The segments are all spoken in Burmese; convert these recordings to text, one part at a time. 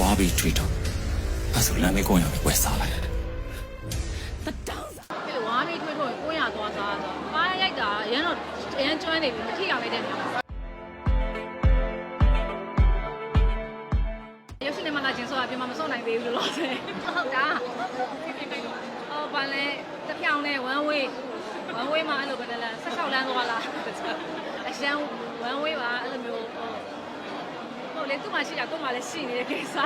ဝါပြီးထွေးတော့အဲ့ဆိုလမ်းမေးကုန်းရောက်ပြီးဝယ်စားလိုက်တယ်အဲ့လိုဝါမီထွေးထွေးကိုရသွားစားဆိုပါးရိုက်တာအရင်တော့အရင်ကျွမ်းနေပြီမထိအောင်လိုက်တဲ့နေရာမှာရုပ်ရှင်နဲ့မှလာခြင်းဆိုတာပြင်မှာမစောနိုင်သေးဘူးလို့လို့ဆယ်ဟုတ်တာဟောဘာလဲတပြောင်နဲ့ one way one way မှာအဲ့လိုပဲလဲ16လမ်းသွားလားအရှမ်း one way ပါအဲ့လိုမျိုးဟို ဟုတ်လေသူ့မှာရှိတာကို့မှာလည်းရှိနေတဲ့ကိစ္စ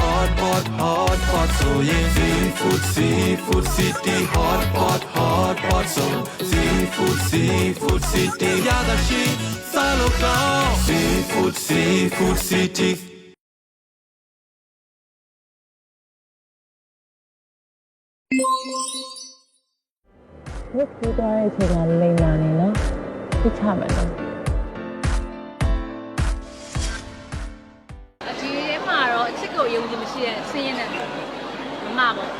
Hot pot hot pot ဆိုရင် seafood seafood city hot pot hot pot ဆို seafood seafood city ရတာရှိစားလို့ကောင်း seafood seafood city ဝတ်ပြီးသွားတဲ့အချိန်ကလိမ်လာနေနော်သိချမယ်နော် ပေါ့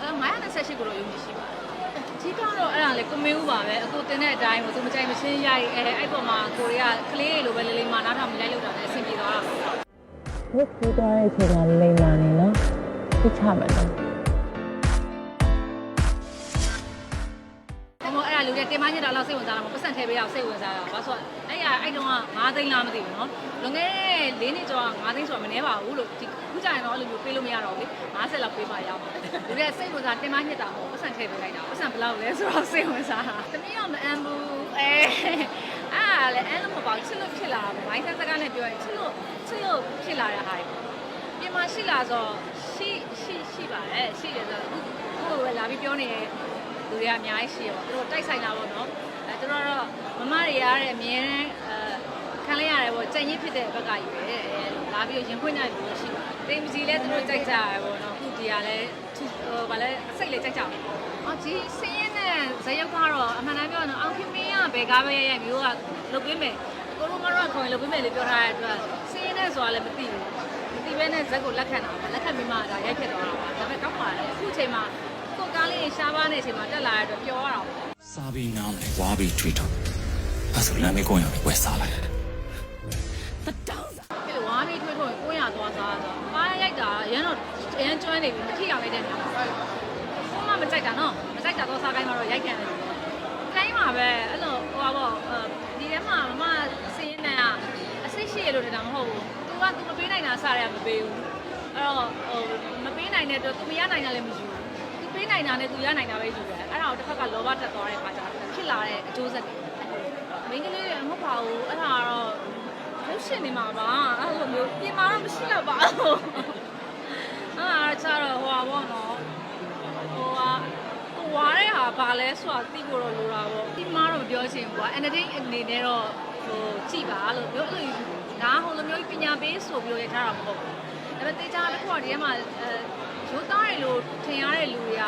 အဲ928ကိုတော့ယုံကြည်ရှိပါတယ်အဓိကတော့အဲ့ဒါလေကိုမင်းဦးပါပဲအခုတင်တဲ့အတိုင်းကိုသူမကြိုက်မချင်းရိုက်အဲအဲ့ပေါ်မှာကိုရီးယားကလေးတွေလိုပဲလေးလေးမှနားထောင်မိလိုက်လို့တာလည်းအဆင်ပြေသွားတာပေါ့ဝတ်ပြီးသွားတဲ့အချိန်ကလိမ်လာနေနော်သိချမယ်နော်။ တွေတင်မညစ်တာလောက်စိတ်ဝင်စားတာမပတ်စံထဲပေးအောင်စိတ်ဝင်စားတာ။ဘာလို့ဆိုတော့အဲ့ရအဲ့တုန်းက9သိန်းလားမသိဘူးနော်။လွန်ခဲ့တဲ့၄နှစ်ကျော်က9သိန်းဆိုတာမနှဲပါဘူးလို့ဒီခုကြရင်တော့အဲ့လိုမျိုးပေးလို့မရတော့ဘူးလေ။50လောက်ပေးမှရမှာ။လူတွေစိတ်ဝင်စားတင်မညစ်တာမဟုတ်ပတ်စံထဲပေးလိုက်တာ။ပတ်စံဘယ်လောက်လဲဆိုတော့စိတ်ဝင်စားတာ။တမီးတော့မအမ်းဘူး။အဲအဲ့ဒါလည်းအမ်းလို့မပေါ့ချစ်လို့ဖြစ်လာတာ။မိုင်းဆက်စကားနဲ့ပြောရင်ချစ်လို့ချစ်လို့ဖြစ်လာတဲ့ဟာတွေ။ပြင်မရှိလာဆိုရှိရှိရှိပါတယ်။ရှိတယ်ဆိုတော့အခုကိုယ်ပဲလာပြီးပြောနေတယ် လူတွေကအများကြီးရှိရပါသူတို့တိုက်ဆိုင်တာပေါ့နော်အဲသူတို့ကတော့မမတွေရတဲ့အမြဲတမ်းအဲခံလိုက်ရတယ်ပေါ့ကြံ့ရစ်ဖြစ်တဲ့ဘက်ကကြီးပဲအဲလာပြီးရင်ခွင့်နိုင်လို့ရှိတယ်တိမ်ပစီလဲသူတို့ကြိုက်ကြရပေါ့နော်ခုဒီကလည်းဟိုဗာလဲစိတ်လေးကြိုက်ကြတယ်အော်ဒီစင်းရင်နဲ့ဇယုတ်ကတော့အမှန်တမ်းပြောရင်အောင်ခင်မင်းကဘယ်ကားပဲရရမျိုးကလုပ်ပေးမယ်ကိုလိုကတော့ခေါင်းလုပ်ပေးမယ်လို့ပြောထားတဲ့အတွက်စင်းရင်နဲ့ဆိုတာလည်းမသိဘူးမသိဘဲနဲ့ဇက်ကိုလက်ခံတာပါလက်ခံပြီးမှဒါရိုက်ဖြစ်သွားတာပါဒါပေမဲ့ကောက်ပါလေအခုချိန်မှာ ကိုကားလေးရှားပါနေချိန်မှာတက်လာတဲ့အတွက်ပျော်ရတာပေါ့ စားပြီးနောင်းလေဝါပြီးထွေးတော့အဲ့ဆိုလမ်းမေးကုန်းရောက်ပြီးဝယ်စားလိုက်တယ် အဲ့လိုဝါမီထွေးထွေးကိုရသွားစားဆိုပါးရိုက်တာအရင်တော့အရင်ကျွမ်းနေပြီမထိအောင်လိုက်တဲ့နေရာမှာကိုမမကြိုက်တာနော်မကြိုက်တာတော့စားကိုင်းမှာတော့ရိုက်ခံတယ်ကိုင်းမှာပဲအဲ့လိုဟိုပါပေါ့ဒီထဲမှာမမစင်းနေကအစိတ်ရှိရလို့တင်တာမဟုတ်ဘူး तू က तू မပေးနိုင်တာစားရမပေးဘူးအဲ့တော့ဟိုမပေးနိုင်တဲ့အတွက် तू မရနိုင်တာလည်းမယူဘူး तू ပေးနိုင်တာနဲ့ तू ရနိုင်တာပဲယူတယ်အဲ့ဒါကိုတစ်ခါကလောဘတက်သွားတဲ့အခါကျတော့ဖြစ်လာတဲ့အကျိုးဆက်တွေမိန်းကလေးတွေမဟုတ်ပါဘူးအဲ့ဒါကတော့ရုပ်ရှင်နေမှာပါအဲ့လိုမျိုးပြင်မာတော့မရှိတော့ပါဘူးအဲ့ဒါကျတော့ဟိုပါဘောနော်ဟိုဟာဟိုဝါတဲ့ဟာဘာလဲဆိုတာသိဖို့တော့လိုတာပေါ့ပြင်မာတော့မပြောချင်ဘူးကွာ entertain အနေနဲ့တော့ဟိုကြည့်ပါလို့ပြောအဲ့လိုဒါဟိုလိုမျိုးပညာပေးဆိုပြီးရထားတာမဟုတ်ဘူးဒါပေမဲ့တေချာတစ်ခုကဒီထဲမှာအဲ ရိုးသားတယ်လို့ထင်ရတဲ့လူတွေက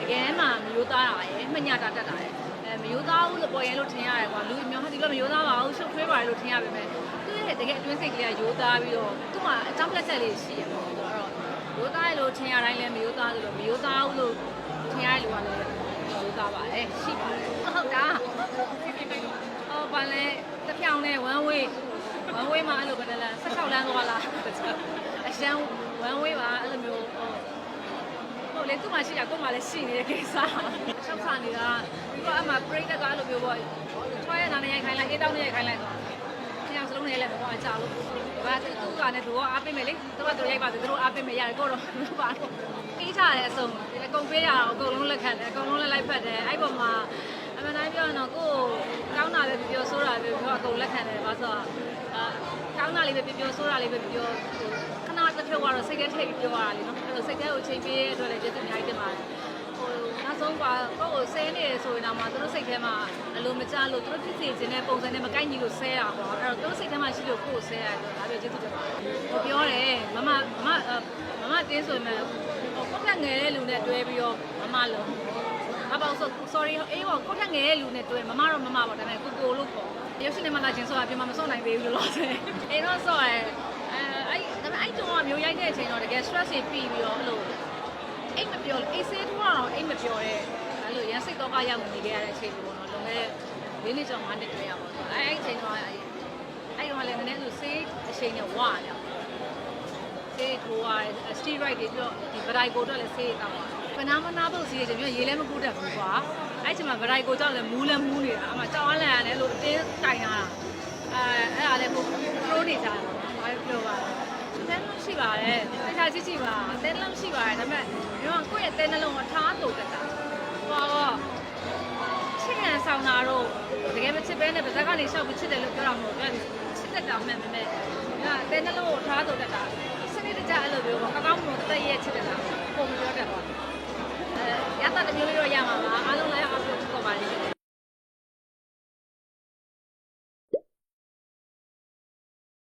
တကယ်မှမရိုးသားတာရယ်မညာတာတက်တာရယ်အဲမရိုးသားဘူးလို့ပေါ်ရင်လို့ထင်ရတယ်ကွာလူအများကြီးကမရိုးသားပါဘူးရှုပ်ထွေးပါတယ်လို့ထင်ရပါမယ်သူရဲ့တကယ်အတွင်းစိတ်ကလေးကရိုးသားပြီးတော့သူ့မှာအကြောင်းလက်ချက်လေးရှိရပေါ့ဆိုတော့ရိုးသားရလို့ထင်ရတိုင်းလည်းမရိုးသားလို့မရိုးသားဘူးလို့ထင်ရတဲ့လူကလည်းရိုးသားပါတယ်ရှိပါတယ်ဟုတ်တာဟောဘာလဲတပြောင်နဲ့ one way one way မှာအဲ့လိုပဲလဲ16လမ်းသွားလားအရှမ်း one way ပါအဲ့လိုမျိုး ဟိုဟုတ်လေသူ့မှာရှိတာကို့မှာလည်းရှိနေတဲ့ကိစ္စရှောက်ဆာနေတာပြီးတော့အမှပရိသတ်ကအဲ့လိုမျိုးပေါ့ထွားရနာနဲ့ရိုက်ခိုင်းလိုက်အေးတောင်းနဲ့ရိုက်ခိုင်းလိုက်တော့ခင်ဗျားစလုံးနဲ့လည်းဘောအကြလို့ဘာသူသူကလည်းသူကအားပေးမယ်လေသူကသူရိုက်ပါသူတို့အားပေးမယ်ရတယ်ကိုတော့လို့ပါတော့အေးချတယ်အစုံအကုန်ပေးရအောင်အကုန်လုံးလက်ခံတယ်အကုန်လုံးလည်းလိုက်ဖက်တယ်အဲ့ပေါ်မှာအမှန်တိုင်းပြောရင်တော့ကိုကောင်းတာပဲပြောဆိုးတာပဲပြောအကုန်လက်ခံတယ်ဘာဆိုတော့အာကောင်းတာလေးပဲပြောဆိုးတာလေးပဲပြောခဏ တစ်ဖြုတ်ကတော့စိတ်ထဲထည့်ပြီးပြောရတာလေနော်အဲ့လိုစိတ်ထဲကိုချိန်ပေးရတဲ့အတွက်လည်းကျေးဇူးအများကြီးတင်ပါတယ်ဟိုနောက်ဆုံးကကိုယ့်ကိုဆဲနေတယ်ဆိုရင်တော့မှသူတို့စိတ်ထဲမှာအလိုမကျလို့သူတို့ဖြစ်စီခြင်းတဲ့ပုံစံနဲ့မကိုက်ညီလို့ဆဲတာပေါ့အဲ့တော့သူတို့စိတ်ထဲမှာရှိလို့ကိုယ့်ကိုဆဲရတယ်ဒါပဲကျေးဇူးတင်ပါတယ်ဟိုပြောတယ်မမမမမတင်းဆိုရင်ဟိုကိုယ့်ကငယ်တဲ့လူနဲ့တွဲပြီးတော့မမလုံးအပေါ့ဆို sorry အေးပေါ့ကိုယ့်ကငယ်တဲ့လူနဲ့တွဲမမတော့မမပေါ့ဒါပေမဲ့ကိုကိုလို့ပေါ့ရုပ်ရှင်နဲ့မှလာခြင်းဆိုတာပြင်မှာမစောနိုင်သေးဘူးလို့လို့ဆိုအေးတော့ဆော့ရဲအဲ အဲ့ဒါပေမဲ့အဲ့တုန်းကမျိုးရိုက်တဲ့အချိန်တော့တကယ် stress တွေပြီးပြီးတော့အဲ့လိုအိတ်မပြောအိတ်ဆေးထိုးတော့အိတ်မပြောတဲ့အဲ့လိုရန်စိတ်တော့ကရောက်နေခဲ့ရတဲ့အချိန်ပေါ့နော်လွန်ခဲ့တဲ့၄နှစ်ကျော်၅နှစ်တွဲရပါတော့အဲ့အဲ့အချိန်တော့အဲ့အဲ့တော့လည်းနည်းနည်းဆိုဆေးအချိန်နဲ့ဝါရအောင်ဆေးထိုးရတယ်စတီရိုက်တွေပြီးတော့ဒီဗရိုက်ကိုတော့လည်းဆေးတောက်ပါတယ်ဖနာမနာဖို့စီးတယ်ပြီးရေလည်းမကူးတတ်ဘူးကွာအဲ့ချိန်မှာဗရိုက်ကိုကြောက်လည်းမူးလည်းမူးနေတာအမှကြောက်အားလန့်ရတယ်လို့အတင်းတိုင်ရတာအဲအဲ့ဒါလည်းကိုပရိုနေကြတယ်ဘာပြောပါလဲ တဲလုံးရှိပါတယ်တခြားကြည့်ကြည့်ပါတဲလုံးရှိပါတယ်ဒါပေမဲ့ပြောကိုယ့်ရဲ့တဲနှလုံးကထားတူတတ်တာဟိုတော့ချစ်ရန်ဆောင်တာတော့တကယ်မချစ်ဘဲနဲ့ဗဇက်ကနေရှောက်ပြီးချစ်တယ်လို့ပြောတာမဟုတ်ဘူးချစ်တတ်တာမှန်ပေမဲ့ဒါတဲနှလုံးကိုထားတူတတ်တာစနစ်တကျအဲ့လိုမျိုးပေါ့ကောင်းကောင်းမွန်တည့်ရဲ့ချစ်